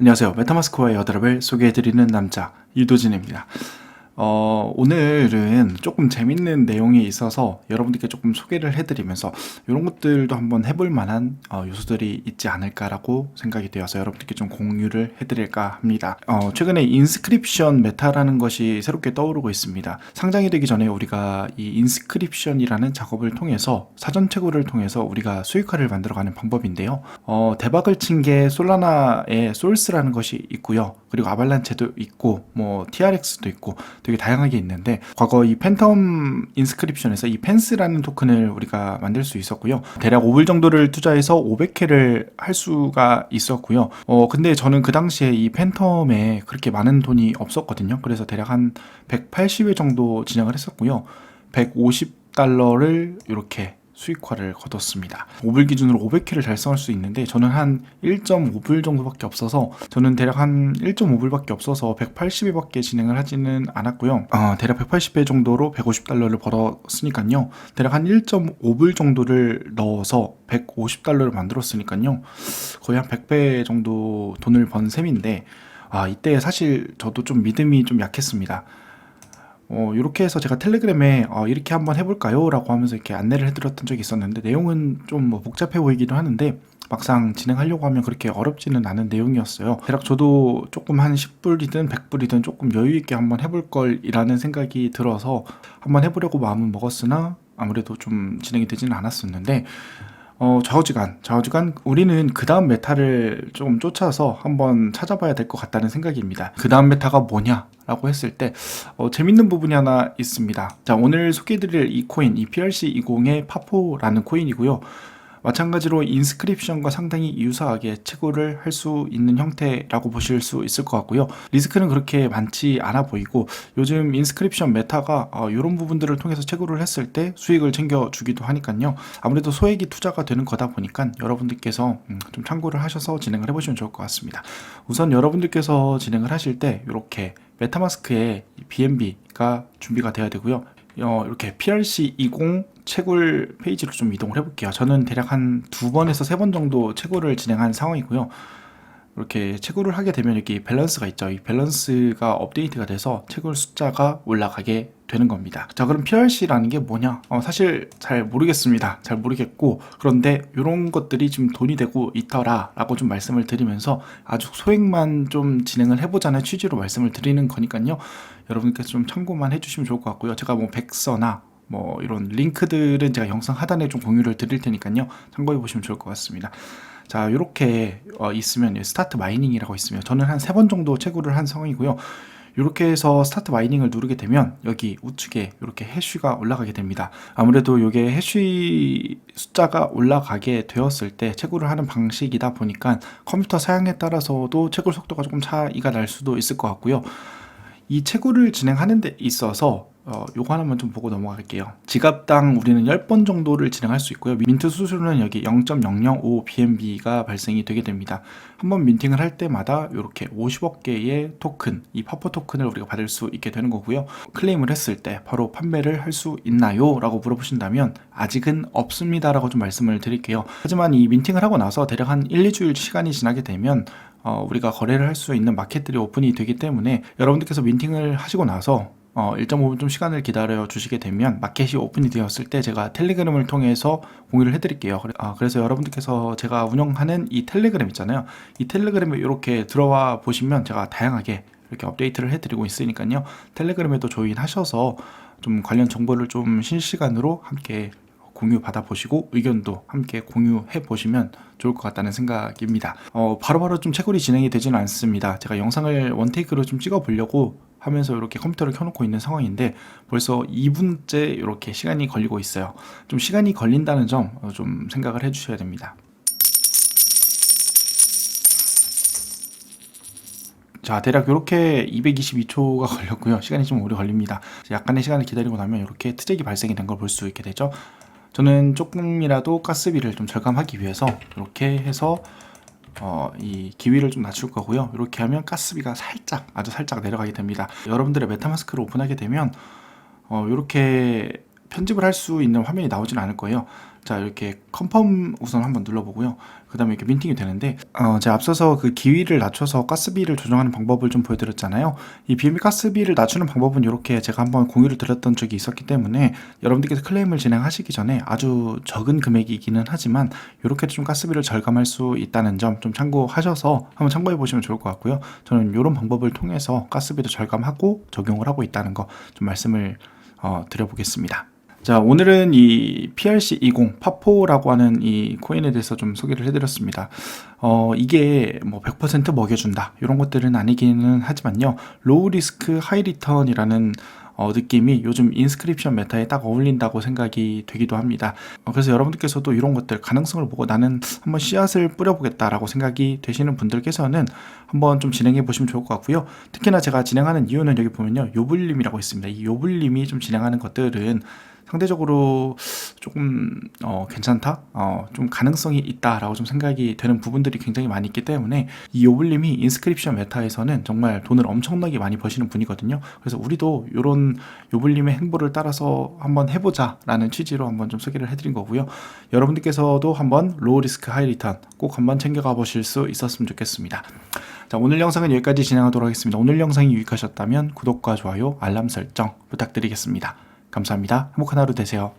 안녕하세요. 메타마스크와의 여드랍을 소개해드리는 남자 이도진입니다. 어, 오늘은 조금 재밌는 내용이 있어서 여러분들께 조금 소개를 해드리면서 이런 것들도 한번 해볼 만한 어, 요소들이 있지 않을까라고 생각이 되어서 여러분들께 좀 공유를 해드릴까 합니다. 어, 최근에 인스크립션 메타라는 것이 새롭게 떠오르고 있습니다. 상장이 되기 전에 우리가 이 인스크립션이라는 작업을 통해서 사전 채굴을 통해서 우리가 수익화를 만들어가는 방법인데요. 어, 대박을 친 게 솔라나의 솔스라는 것이 있고요. 그리고 아발란체도 있고 뭐 TRX도 있고 되게 다양하게 있는데 과거 이 팬텀 인스크립션에서 이 펜스라는 토큰을 우리가 만들 수 있었고요. 대략 5불 정도를 투자해서 500회를 할 수가 있었고요. 어 근데 저는 그 당시에 이 팬텀에 그렇게 많은 돈이 없었거든요. 그래서 대략 한 180회 정도 진행을 했었고요. 150 달러를 이렇게 수익화를 거뒀습니다. 5불 기준으로 500회를 달성할 수 있는데 저는 한 1.5불 정도밖에 없어서 저는 대략 한 1.5불밖에 없어서 180회밖에 진행을 하지는 않았고요. 어, 대략 180회 정도로 150달러를 벌었으니까요. 대략 한 1.5불 정도를 넣어서 150달러를 만들었으니까요. 거의 한 100배 정도 돈을 번 셈인데 아, 이때 사실 저도 좀 믿음이 좀 약했습니다. 어, 이렇게 해서 제가 텔레그램에 어, 이렇게 한번 해볼까요? 라고 하면서 이렇게 안내를 해드렸던 적이 있었는데 내용은 좀 뭐 복잡해 보이기도 하는데 막상 진행하려고 하면 그렇게 어렵지는 않은 내용이었어요. 대략 저도 조금 한 10불이든 100불이든 조금 여유 있게 한번 해볼 걸이라는 생각이 들어서 한번 해보려고 마음은 먹었으나 아무래도 좀 진행이 되지는 않았었는데 어, 좌우지간, 좌우지간, 우리는 그 다음 메타를 좀 쫓아서 한번 찾아봐야 될 것 같다는 생각입니다. 그 다음 메타가 뭐냐? 라고 했을 때, 어, 재밌는 부분이 하나 있습니다. 자, 오늘 소개해드릴 이 코인, 이 PRC20의 파포라는 코인이고요. 마찬가지로 인스크립션과 상당히 유사하게 채굴을 할 수 있는 형태라고 보실 수 있을 것 같고요. 리스크는 그렇게 많지 않아 보이고 요즘 인스크립션 메타가 어, 이런 부분들을 통해서 채굴을 했을 때 수익을 챙겨주기도 하니까요. 아무래도 소액이 투자가 되는 거다 보니까 여러분들께서 음, 좀 참고를 하셔서 진행을 해보시면 좋을 것 같습니다. 우선 여러분들께서 진행을 하실 때 이렇게 메타마스크에 BNB가 준비가 돼야 되고요. 어, 이렇게 PRC20 채굴 페이지로 좀 이동을 해볼게요. 저는 대략 한 두 번에서 세 번 정도 채굴을 진행한 상황이고요. 이렇게 채굴을 하게 되면 여기 밸런스가 있죠. 이 밸런스가 업데이트가 돼서 채굴 숫자가 올라가게 되는 겁니다. 자, 그럼 PRC라는 게 뭐냐? 어, 사실 잘 모르겠습니다. 잘 모르겠고, 그런데 이런 것들이 지금 돈이 되고 있더라 라고 좀 말씀을 드리면서 아주 소액만 좀 진행을 해보자는 취지로 말씀을 드리는 거니까요. 여러분께서 좀 참고만 해주시면 좋을 것 같고요. 제가 뭐 백서나 뭐 이런 링크들은 제가 영상 하단에 좀 공유를 드릴 테니까요. 참고해 보시면 좋을 것 같습니다. 자, 이렇게 어, 있으면 스타트 마이닝이라고 있으면 저는 한 세 번 정도 채굴을 한 상황이고요. 이렇게 해서 스타트 마이닝을 누르게 되면 여기 우측에 이렇게 해쉬가 올라가게 됩니다. 아무래도 이게 해쉬 숫자가 올라가게 되었을 때 채굴을 하는 방식이다 보니까 컴퓨터 사양에 따라서도 채굴 속도가 조금 차이가 날 수도 있을 것 같고요. 이 채굴을 진행하는 데 있어서 어, 요거 하나만 좀 보고 넘어갈게요. 지갑당 우리는 10번 정도를 진행할 수 있고요. 민트 수수료는 여기 0.005 BNB가 발생이 되게 됩니다. 한번 민팅을 할 때마다 이렇게 50억 개의 토큰, 이 파퍼 토큰을 우리가 받을 수 있게 되는 거고요. 클레임을 했을 때 바로 판매를 할 수 있나요? 라고 물어보신다면 아직은 없습니다. 라고 좀 말씀을 드릴게요. 하지만 이 민팅을 하고 나서 대략 한 1, 2주일 시간이 지나게 되면 어, 우리가 거래를 할 수 있는 마켓들이 오픈이 되기 때문에 여러분들께서 민팅을 하시고 나서 어, 1.5분 좀 시간을 기다려 주시게 되면 마켓이 오픈이 되었을 때 제가 텔레그램을 통해서 공유를 해드릴게요. 아, 그래서 여러분들께서 제가 운영하는 이 텔레그램 있잖아요. 이 텔레그램에 이렇게 들어와 보시면 제가 다양하게 이렇게 업데이트를 해드리고 있으니까요. 텔레그램에도 조인하셔서 좀 관련 정보를 좀 실시간으로 함께 공유 받아보시고 의견도 함께 공유해 보시면 좋을 것 같다는 생각입니다. 어, 바로바로 좀 채굴이 진행이 되지는 않습니다. 제가 영상을 원테이크로 좀 찍어 보려고 하면서 이렇게 컴퓨터를 켜놓고 있는 상황인데 벌써 2분째 이렇게 시간이 걸리고 있어요. 좀 시간이 걸린다는 점 좀 생각을 해주셔야 됩니다. 자, 대략 이렇게 222초가 걸렸고요. 시간이 좀 오래 걸립니다. 약간의 시간을 기다리고 나면 이렇게 트랙이 발생이 된 걸 볼 수 있게 되죠. 저는 조금이라도 가스비를 좀 절감하기 위해서 이렇게 해서 어, 이 기위를 좀 낮출 거고요. 이렇게 하면 가스비가 살짝 아주 살짝 내려가게 됩니다. 여러분들의 메타마스크를 오픈하게 되면 어, 이렇게 편집을 할 수 있는 화면이 나오진 않을 거예요. 자 이렇게 컨펌 우선 한번 눌러보고요. 그 다음에 이렇게 민팅이 되는데 어, 제가 앞서서 그 기위를 낮춰서 가스비를 조정하는 방법을 좀 보여드렸잖아요. 이 비밀 가스비를 낮추는 방법은 이렇게 제가 한번 공유를 드렸던 적이 있었기 때문에 여러분들께서 클레임을 진행하시기 전에 아주 적은 금액이기는 하지만 이렇게 좀 가스비를 절감할 수 있다는 점 좀 참고하셔서 한번 참고해 보시면 좋을 것 같고요. 저는 이런 방법을 통해서 가스비도 절감하고 적용을 하고 있다는 거 좀 말씀을 어, 드려보겠습니다. 자, 오늘은 이 PRC20 파포라고 하는 이 코인에 대해서 좀 소개를 해드렸습니다. 어, 이게 뭐 100% 먹여준다. 이런 것들은 아니기는 하지만요. 로우 리스크 하이 리턴이라는 어, 느낌이 요즘 인스크립션 메타에 딱 어울린다고 생각이 되기도 합니다. 어, 그래서 여러분들께서도 이런 것들 가능성을 보고 나는 한번 씨앗을 뿌려보겠다라고 생각이 되시는 분들께서는 한번 좀 진행해 보시면 좋을 것 같고요. 특히나 제가 진행하는 이유는 여기 보면요. 요블림이라고 있습니다. 이 요블림이 좀 진행하는 것들은 상대적으로 조금 어, 괜찮다, 어, 좀 가능성이 있다라고 좀 생각이 되는 부분들이 굉장히 많이 있기 때문에 이 요블님이 인스크립션 메타에서는 정말 돈을 엄청나게 많이 버시는 분이거든요. 그래서 우리도 이런 요블님의 행보를 따라서 한번 해보자라는 취지로 한번 좀 소개를 해드린 거고요. 여러분들께서도 한번 로우 리스크 하이 리턴 꼭 한번 챙겨가 보실 수 있었으면 좋겠습니다. 자, 오늘 영상은 여기까지 진행하도록 하겠습니다. 오늘 영상이 유익하셨다면 구독과 좋아요, 알람 설정 부탁드리겠습니다. 감사합니다. 행복한 하루 되세요.